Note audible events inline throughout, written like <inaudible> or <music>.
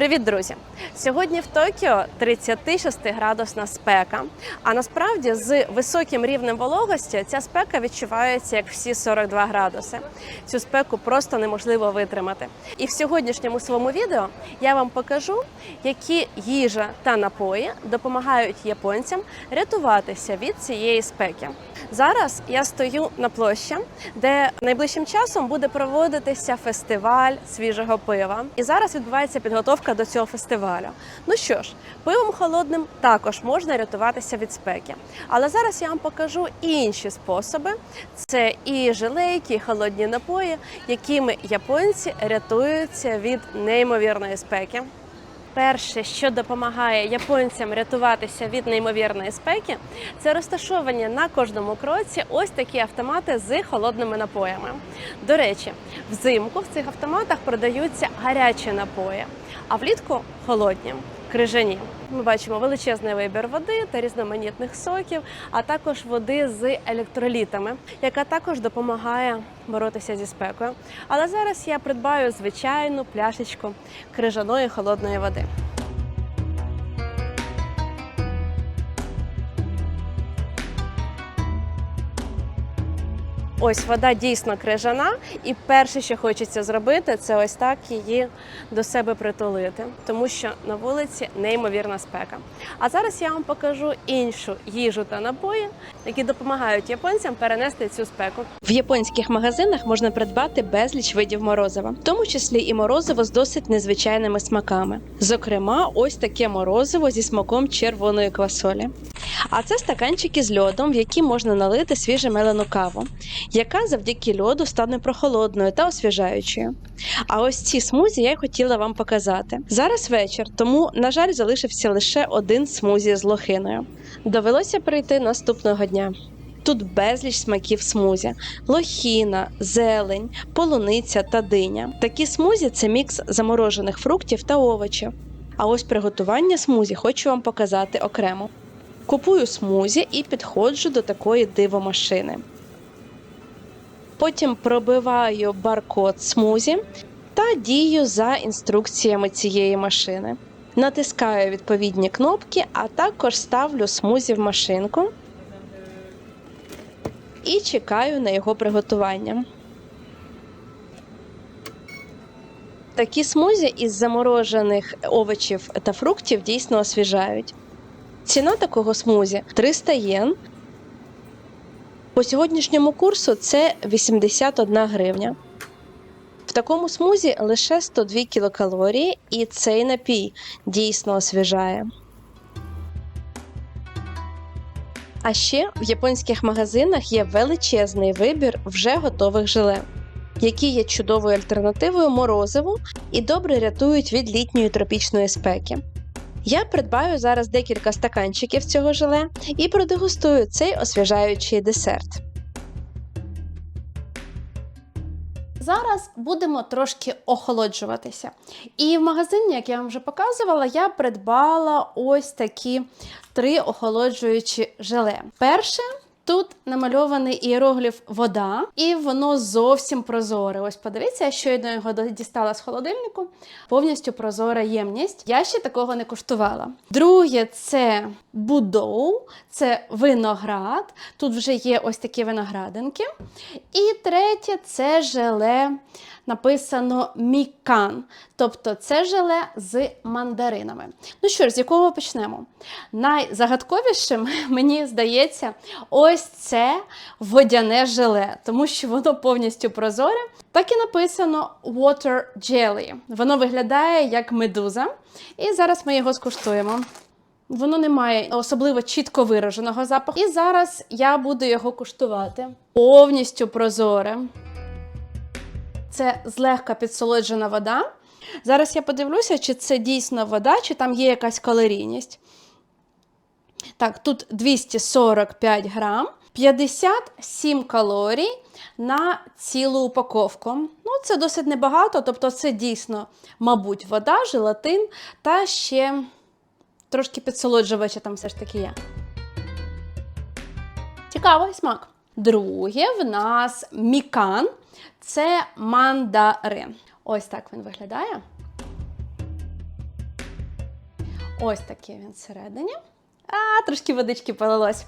Привіт, друзі! Сьогодні в Токіо 36 градусна спека. А насправді з високим рівнем вологості ця спека відчувається як всі 42 градуси. Цю спеку просто неможливо витримати. І в сьогоднішньому своєму відео я вам покажу, які їжа та напої допомагають японцям рятуватися від цієї спеки. Зараз я стою на площі, де найближчим часом буде проводитися фестиваль свіжого пива. І зараз відбувається підготовка до цього фестивалю. Ну що ж, пивом холодним також можна рятуватися від спеки. Але зараз я вам покажу інші способи: це і жилейки, і холодні напої, якими японці рятуються від неймовірної спеки. Перше, що допомагає японцям рятуватися від неймовірної спеки, це розташовані на кожному кроці ось такі автомати з холодними напоями. До речі, взимку в цих автоматах продаються гарячі напої, а влітку холодні. Крижані. Ми бачимо величезний вибір води та різноманітних соків, а також води з електролітами, яка також допомагає боротися зі спекою. Але зараз я придбаю звичайну пляшечку крижаної холодної води. Ось вода дійсно крижана, і перше, що хочеться зробити, це ось так її до себе притулити, тому що на вулиці неймовірна спека. А зараз я вам покажу іншу їжу та напої, які допомагають японцям перенести цю спеку. В японських магазинах можна придбати безліч видів морозива, в тому числі і морозиво з досить незвичайними смаками. Зокрема, ось таке морозиво зі смаком червоної квасолі. А це стаканчики з льодом, в які можна налити свіже мелену каву, яка завдяки льоду стане прохолодною та освіжаючою. А ось ці смузі я й хотіла вам показати. Зараз вечір, тому, на жаль, залишився лише один смузі з лохиною. Довелося прийти наступного дня. Тут безліч смаків смузі: лохіна, зелень, полуниця та диня. Такі смузі це мікс заморожених фруктів та овочів. А ось приготування смузі хочу вам показати окремо. Купую смузі і підходжу до такої дивомашини. Потім пробиваю баркод смузі та дію за інструкціями цієї машини. Натискаю відповідні кнопки, а також ставлю смузі в машинку і чекаю на його приготування. Такі смузі із заморожених овочів та фруктів дійсно освіжають. Ціна такого смузі 300 єн. По сьогоднішньому курсу це 81 гривня. В такому смузі лише 102 кілокалорії, і цей напій дійсно освіжає. А ще в японських магазинах є величезний вибір вже готових желе, які є чудовою альтернативою морозиву і добре рятують від літньої тропічної спеки. Я придбаю зараз декілька стаканчиків цього желе і продегустую цей освіжаючий десерт. Зараз будемо трошки охолоджуватися. І в магазині, як я вам вже показувала, я придбала ось такі три охолоджуючі желе. Перше. Тут намальований іерогліф вода, і воно зовсім прозоре. Ось подивіться, я щойно його дістала з холодильнику. Повністю прозора ємність. Я ще такого не куштувала. Друге, це будоу, це виноград. Тут вже є ось такі виноградинки. І третє це желе. Написано мікан, тобто це желе з мандаринами. Ну що ж, з якого почнемо? Найзагадковішим, <laughs> мені здається, ось це водяне желе, тому що воно повністю прозоре. Так і написано water jelly. Воно виглядає як медуза. І зараз ми його скуштуємо. Воно не має особливо чітко вираженого запаху. І зараз я буду його куштувати. Повністю прозоре. Це злегка підсолоджена вода. Зараз я подивлюся, чи це дійсно вода, чи там є якась калорійність. Так, тут 245 грам, 57 калорій на цілу упаковку. Ну, це досить небагато, тобто це дійсно, мабуть, вода, желатин та ще трошки підсолоджувача там все ж таки є. Цікавий смак. Друге, в нас мікан це мандарин. Ось так він виглядає. Ось такий він всередині. А, трошки водички полилось.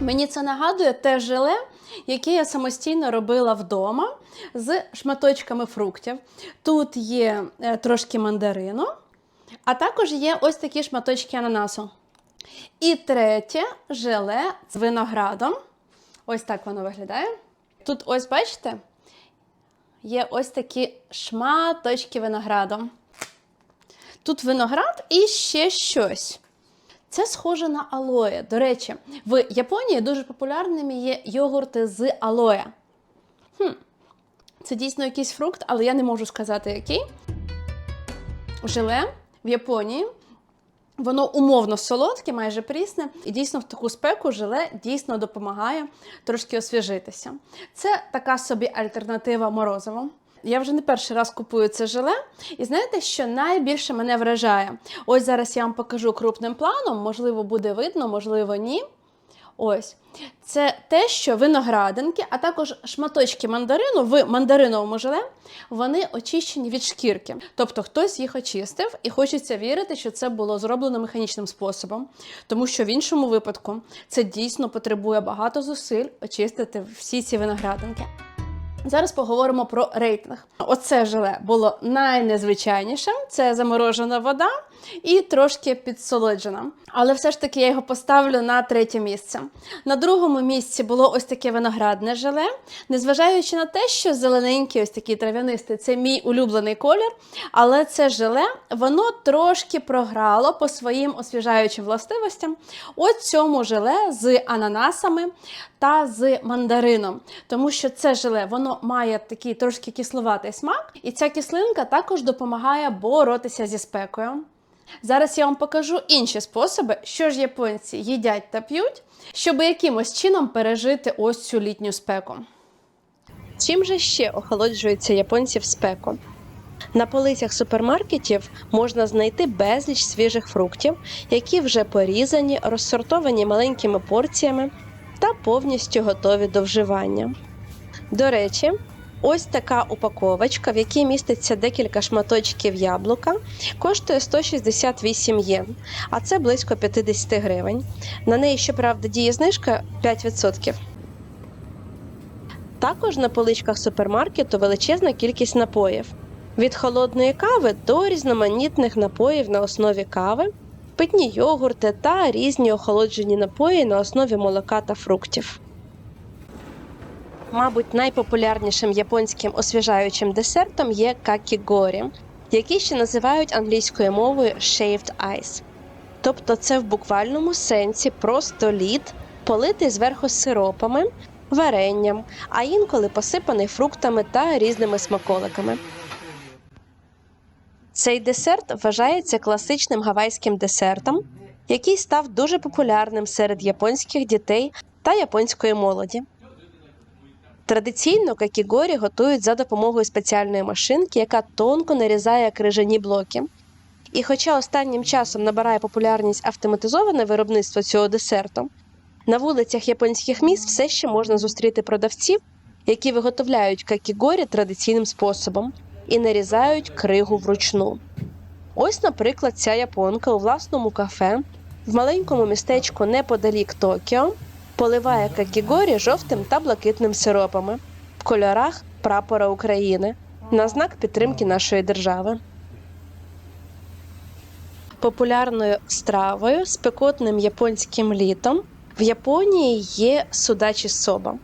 Мені це нагадує те желе, яке я самостійно робила вдома з шматочками фруктів. Тут є е, трошки мандарину, а також є ось такі шматочки ананасу. І третє желе з виноградом. Ось так воно виглядає. Тут, ось бачите, є ось такі шматочки винограду. Тут виноград і ще щось. Це схоже на алоє. До речі, в Японії дуже популярними є йогурти з алоя. Хм. Це дійсно якийсь фрукт, але я не можу сказати який. Желе в Японії. Воно умовно солодке, майже прісне, і дійсно в таку спеку желе дійсно допомагає трошки освіжитися. Це така собі альтернатива морозиву. Я вже не перший раз купую це желе, і знаєте, що найбільше мене вражає? Ось зараз я вам покажу крупним планом, можливо, буде видно, можливо, ні. Ось. Це те, що виноградинки, а також шматочки мандарину в мандариновому желе, вони очищені від шкірки. Тобто хтось їх очистив, і хочеться вірити, що це було зроблено механічним способом, тому що в іншому випадку це дійсно потребує багато зусиль очистити всі ці виноградинки. Зараз поговоримо про рейтинг. Оце желе було найнезвичайнішим. Це заморожена вода і трошки підсолоджена. Але все ж таки я його поставлю на третє місце. На другому місці було ось таке виноградне желе. Незважаючи на те, що зелененький, ось такий трав'янистий, це мій улюблений колір. Але це желе, воно трошки програло по своїм освіжаючим властивостям. Ось цьому желе з ананасами та з мандарином. Тому що це желе воно має такий трошки кисловатий смак, і ця кислинка також допомагає боротися зі спекою. Зараз я вам покажу інші способи, що ж японці їдять та п'ють, щоб якимось чином пережити ось цю літню спеку. Чим же ще охолоджуються японці в спеку? На полицях супермаркетів можна знайти безліч свіжих фруктів, які вже порізані, розсортовані маленькими порціями та повністю готові до вживання. До речі, ось така упаковочка, в якій міститься декілька шматочків яблука, коштує 168 єн, а це близько 50 гривень. На неї, щоправда, діє знижка 5%. Також на поличках супермаркету величезна кількість напоїв. Від холодної кави до різноманітних напоїв на основі кави, питні йогурти та різні охолоджені напої на основі молока та фруктів. Мабуть, найпопулярнішим японським освіжаючим десертом є какігорі, який ще називають англійською мовою shaved ice. Тобто це в буквальному сенсі просто лід, политий зверху сиропами, варенням, а інколи посипаний фруктами та різними смаколиками. Цей десерт вважається класичним гавайським десертом, який став дуже популярним серед японських дітей та японської молоді. Традиційно какігорі готують за допомогою спеціальної машинки, яка тонко нарізає крижані блоки. І хоча останнім часом набирає популярність автоматизоване виробництво цього десерту, на вулицях японських міст все ще можна зустріти продавців, які виготовляють какігорі традиційним способом і нарізають кригу вручну. Ось, наприклад, ця японка у власному кафе в маленькому містечку неподалік Токіо поливає какігорі жовтим та блакитним сиропами в кольорах прапора України на знак підтримки нашої держави. Популярною стравою спекотним японським літом в Японії є судачі соба.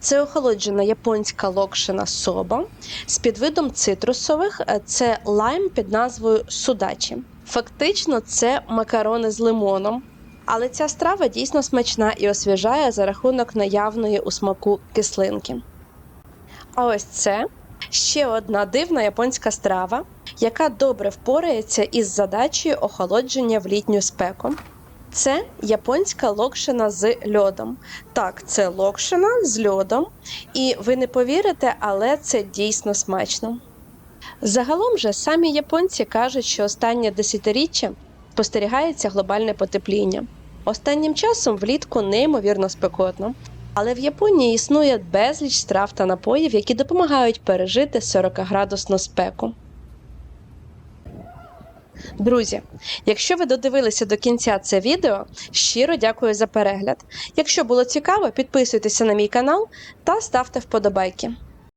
Це охолоджена японська локшина соба з підвидом цитрусових. Це лайм під назвою судачі. Фактично, це макарони з лимоном. Але ця страва дійсно смачна і освіжає за рахунок наявної у смаку кислинки. А ось це ще одна дивна японська страва, яка добре впорається із задачею охолодження в літню спеку. Це японська локшина з льодом. Так, це локшина з льодом, і ви не повірите, але це дійсно смачно. Загалом же самі японці кажуть, що останнє десятиріччя спостерігається глобальне потепління. Останнім часом влітку неймовірно спекотно. Але в Японії існує безліч страв та напоїв, які допомагають пережити 40-градусну спеку. Друзі, якщо ви додивилися до кінця це відео, щиро дякую за перегляд. Якщо було цікаво, підписуйтеся на мій канал та ставте вподобайки.